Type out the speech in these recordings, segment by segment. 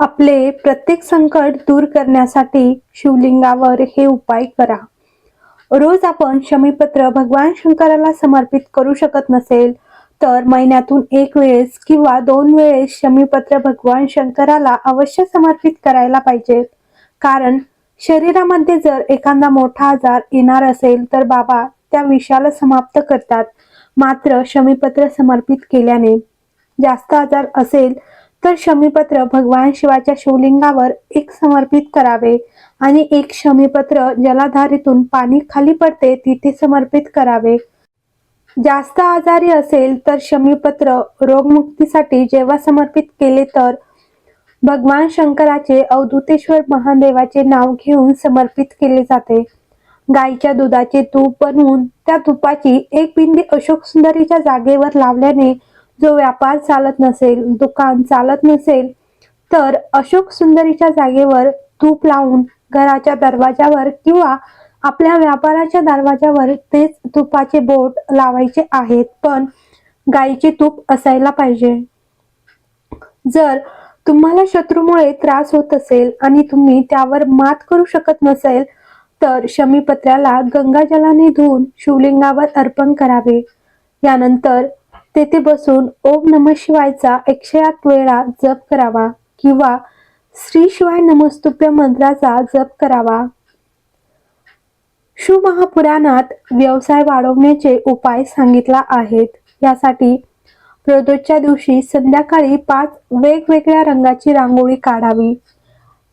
आपले प्रत्येक संकट दूर करण्यासाठी शिवलिंगावर हे उपाय करा. रोज आपण शमीपत्र भगवान शंकराला समर्पित करू शकत नसेल तर महिन्यातून एक वेळेस किंवा दोन वेळेस शमीपत्र भगवान शंकराला अवश्य समर्पित करायला पाहिजे. कारण शरीरामध्ये जर एखादा मोठा आजार येणार असेल तर बाबा त्या विषाला समाप्त करतात. मात्र शमीपत्र समर्पित केल्याने जास्त आजार असेल तर शमीपत्र भगवान शिवाच्या शिवलिंगावर एक समर्पित करावे आणि एक शमीपत्र जलाधारीतून पाणी खाली पडते तिथे समर्पित करावे. जास्त आजारी असेल तर शमीपत्र रोगमुक्तीसाठी जेव्हा समर्पित केले तर भगवान शंकराचे अवधूतेश्वर महादेवाचे नाव घेऊन समर्पित केले जाते. गाईच्या दुधाचे तूप बनवून त्या तुपाची एक बिंदी अशोक सुंदरीच्या जागेवर लावल्याने जो व्यापार चालत नसेल दुकान चालत नसेल तर अशोक सुंदरीच्या जागेवर तूप लावून घराच्या दरवाजावर किंवा आपल्या व्यापाराच्या दरवाजावर तेच तुपाचे बोट लावायचे आहेत. पण गायीचे तूप असायला पाहिजे. जर तुम्हाला शत्रूमुळे त्रास होत असेल आणि तुम्ही त्यावर मात करू शकत नसेल तर शमीपत्र्याला गंगाजलाने धुवून शिवलिंगावर अर्पण करावे. यानंतर तेथे बसून ओम नम शिवायचा एकशे आठ वेळा जप करावा किंवा श्री शिवाय नमस्तुभ्य मंत्राचा जप करावा. शिवमहापुराणात व्यवसाय वाढवण्याचे उपाय सांगितला आहेत. यासाठी प्रदोषच्या दिवशी संध्याकाळी पाच वेगवेगळ्या रंगाची रांगोळी काढावी.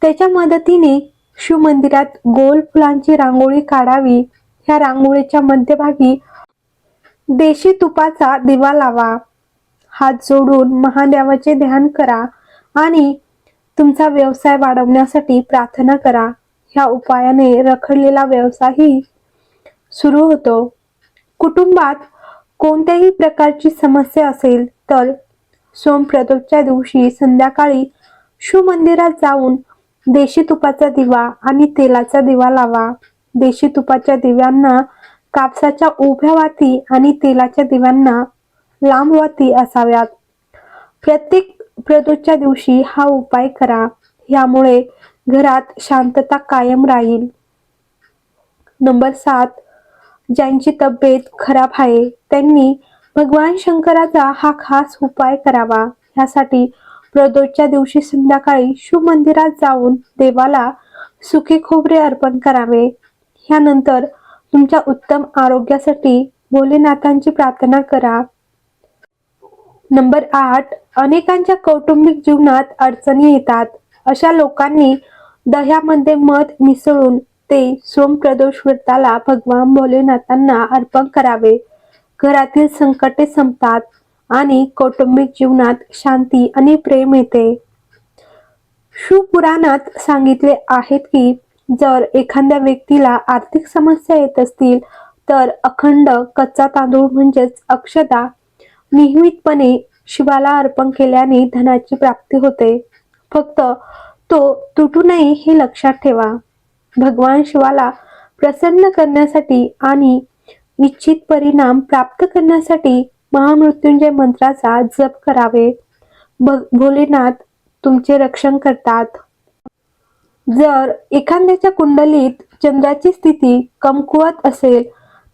त्याच्या मदतीने शिवमंदिरात गोल फुलांची रांगोळी काढावी. ह्या रांगोळीच्या मध्यभागी देशी तुपाचा दिवा लावा. हात जोडून महादेवाचे ध्यान करा आणि तुमचा व्यवसाय वाढवण्यासाठी प्रार्थना करा. ह्या उपायाने रखडलेला व्यवसायही सुरू होतो. कुटुंबात कोणत्याही प्रकारची समस्या असेल तर सोमप्रदोषच्या दिवशी संध्याकाळी शिवमंदिरात जाऊन देशी तुपाचा दिवा आणि तेलाचा दिवा लावा. देशी तुपाच्या दिव्यांना कापसाच्या उभ्या वाती आणि तेलाच्या दिव्यांना लांब वाती असाव्यात. प्रत्येक प्रदोषच्या दिवशी हा उपाय करा. यामुळे घरात शांतता कायम राहील. नंबर सात ज्यांची तब्येत खराब आहे त्यांनी भगवान शंकराचा हा खास उपाय करावा. ह्यासाठी प्रदोषच्या दिवशी संध्याकाळी शिव मंदिरात जाऊन देवाला सुके खोबरे अर्पण करावे. ह्यानंतर तुमच्या उत्तम आरोग्यासाठी भोलेनाथांची प्रार्थना करा. नंबर आठ अनेकांच्या कौटुंबिक जीवनात अडचणी येतात. अशा लोकांनी दह्यामध्ये मध मिसळून ते सोमप्रदोष व्रताला भगवान भोलेनाथांना अर्पण करावे. घरातील संकटे संपतात आणि कौटुंबिक जीवनात शांती आणि प्रेम येते. शिवपुराणात सांगितले आहेत की जर एखाद्या व्यक्तीला आर्थिक समस्या येत असतील तर अखंड कच्चा तांदूळ म्हणजेच अक्षता नियमितपणे शिवाला अर्पण केल्याने धनाची प्राप्ती होते. फक्त तो तुटू नये हे लक्षात ठेवा. भगवान शिवाला प्रसन्न करण्यासाठी आणि इच्छित परिणाम प्राप्त करण्यासाठी महामृत्युंजय मंत्राचा जप करावे. भ- भोलेनाथ तुमचे रक्षण करतात. जर एखाद्याच्या कुंडलीत चंद्राची स्थिती कमकुवत असेल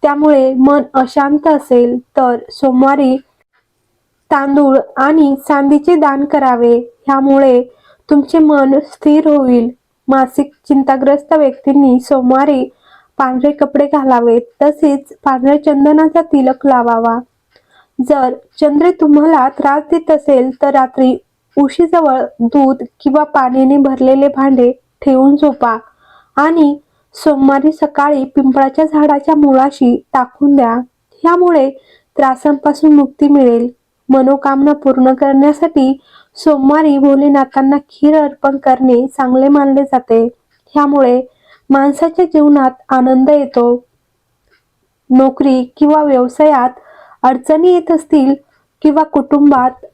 त्यामुळे मन अशांत असेल तर सोमवारी तांदूळ आणि चांदीचे दान करावे. ह्यामुळे तुमचे मन स्थिर होईल. मासिक चिंताग्रस्त व्यक्तींनी सोमवारी पांढरे कपडे घालावेत तसेच पांढऱ्या चंदनाचा तिलक लावावा. जर चंद्र तुम्हाला त्रास देत असेल तर रात्री उशीजवळ दूध किंवा पाण्याने भरलेले भांडे ठेवून झोपा आणि सोमवारी सकाळी पिंपळाच्या झाडाच्या मुळाशी टाकून द्या. ह्यामुळे त्रासांपासून मुक्ती मिळेल. मनोकामना पूर्ण करण्यासाठी सोमवारी भोलेनाथांना खीर अर्पण करणे चांगले मानले जाते. ह्यामुळे माणसाच्या जीवनात आनंद येतो. नोकरी किंवा व्यवसायात अडचणी येत असतील किंवा कुटुंबात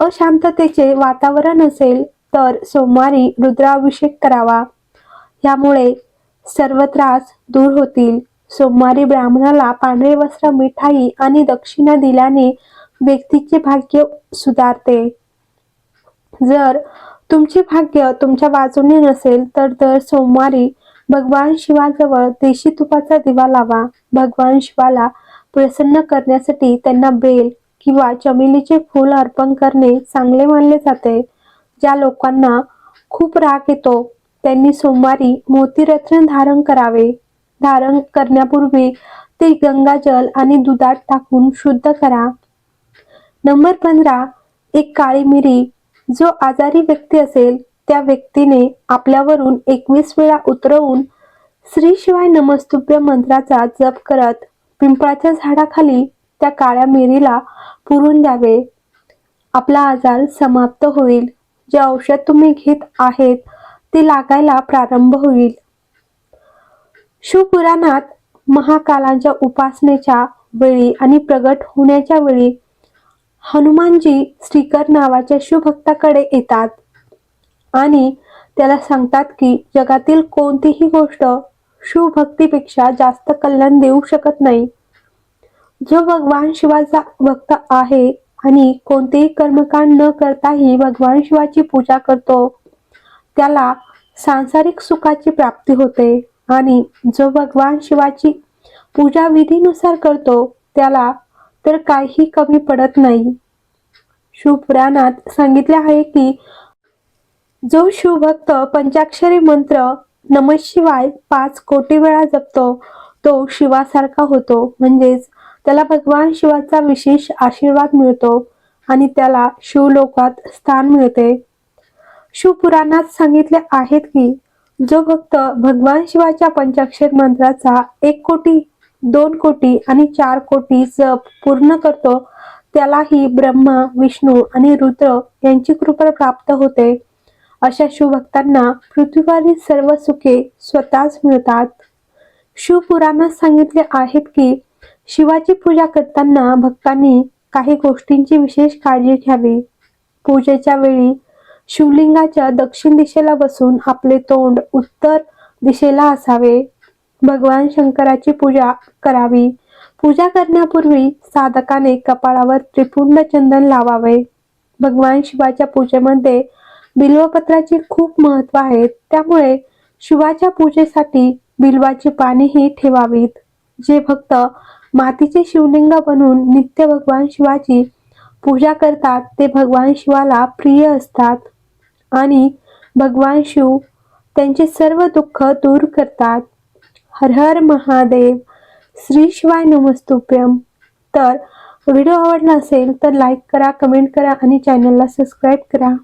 अशांततेचे वातावरण असेल तर सोमवारी रुद्राभिषेक करावा. यामुळे सर्व त्रास दूर होतील. सोमवारी ब्राह्मणाला पांढरे वस्त्र मिठाई आणि दक्षिणा दिल्याने व्यक्तीचे भाग्य सुधारते. जर तुमचे भाग्य तुमच्या बाजूने नसेल तर दर सोमवारी भगवान शिवाजवळ देशी तुपाचा दिवा लावा. भगवान शिवाला प्रसन्न करण्यासाठी त्यांना बेल किंवा चमेलीचे फूल अर्पण करणे चांगले मानले जाते. या लोकांना खूप राग येतो त्यांनी सोमवारी मोतीरत्न धारण करावे. धारण करण्यापूर्वी ते गंगाजल आणि दुधात टाकून शुद्ध करा. नंबर पंधरा एक काळी मिरी. जो आजारी व्यक्ती असेल त्या व्यक्तीने आपल्यावरून एकवीस वेळा उतरवून श्री शिवाय नमस्तुभ्य मंत्राचा जप करत पिंपळाच्या झाडाखाली त्या काळ्या मिरीला पुरून द्यावे. आपला आजार समाप्त होईल. जे औषध तुम्ही घेत आहेत ते लागायला प्रारंभ होईल. शिवपुराणात महाकालांच्या उपासनेच्या वेळी आणि प्रगट होण्याच्या वेळी हनुमानजी श्रीकर नावाच्या शिवभक्ताकडे येतात आणि त्याला सांगतात की जगातील कोणतीही गोष्ट शिवभक्तीपेक्षा जास्त कल्याण देऊ शकत नाही. जो भगवान शिवाचा भक्त आहे आणि कोणतेही कर्मकांड न करताही भगवान शिवाची पूजा करतो. त्याला सांसारिक सुखाची प्राप्ती होते आणि जो भगवान शिवाची पूजा विधीनुसार करतो त्याला तर काही कमी पडत नाही. शिवपुराणात सांगितले आहे की जो शिवभक्त पंचाक्षरी मंत्र नम शिवाय पाच कोटी वेळा जपतो तो शिवासारखा होतो म्हणजेच त्याला भगवान शिवाचा विशेष आशीर्वाद मिळतो आणि त्याला शिवलोकात स्थान मिळते. शिवपुराणात सांगितले आहेत की जो भक्त भगवान शिवाच्या पंचाक्षर मंत्राचा एक कोटी दोन कोटी आणि चार कोटी जप पूर्ण करतो त्यालाही ब्रह्मा विष्णू आणि रुद्र यांची कृपा प्राप्त होते. अशा शिवभक्तांना पृथ्वीवरील सर्व सुखे स्वतःच मिळतात. शिवपुराणात सांगितले आहेत की शिवाची पूजा करताना भक्तांनी काही गोष्टींची विशेष काळजी घ्यावी. पूजेच्या वेळी शिवलिंगाच्या दक्षिण दिशेला बसून आपले तोंड उत्तर दिशेला असावे. भगवान शंकराची पूजा करावी. पूजा करण्यापूर्वी साधकाने कपाळावर त्रिपुंड चंदन लावावे. भगवान शिवाच्या पूजेमध्ये बिल्वपत्राचे खूप महत्त्व आहे. त्यामुळे शिवाच्या पूजेसाठी बिल्वाची पानेही ठेवावीत. जे भक्त मातीचे शिवलिंग बनवून नित्य भगवान शिवाची पूजा करतात ते भगवान शिवाला प्रिय असतात. आणि भगवान शिव त्यांचे सर्व दुःख दूर करतात. हर हर महादेव श्री शिवाय नमस्तुभ्यम तर व्हिडिओ आवडला असेल तर लाईक करा कमेंट करा आणि चॅनलला सबस्क्राईब करा.